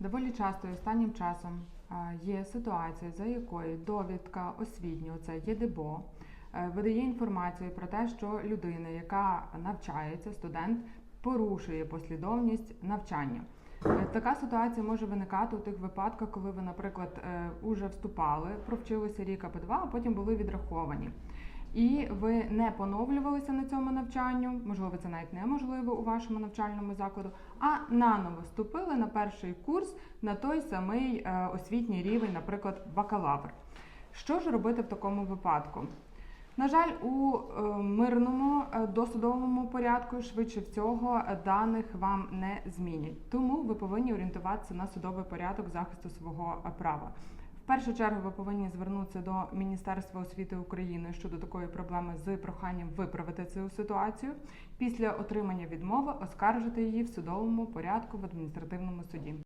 Доволі часто останнім часом є ситуація, за якою довідка освітнього, це ЄДБО, е, видає інформацію про те, що людина, яка навчається, студент, порушує послідовність навчання. Е, Така ситуація може виникати у тих випадках, коли ви, наприклад, е, уже вступали, провчилися рік або два, а потім були відраховані. І ви не поновлювалися на цьому навчанню, можливо, це навіть неможливо у вашому навчальному закладу, а наново вступили на перший курс на той самий е, освітній рівень, наприклад, бакалавр. Що ж робити в такому випадку? На жаль, у е, мирному е, досудовому порядку швидше всього даних вам не змінять. Тому ви повинні орієнтуватися на судовий порядок захисту свого права. Першу чергу ви повинні звернутися до Міністерства освіти України щодо такої проблеми з проханням виправити цю ситуацію. Після отримання відмови оскаржити її в судовому порядку в адміністративному суді.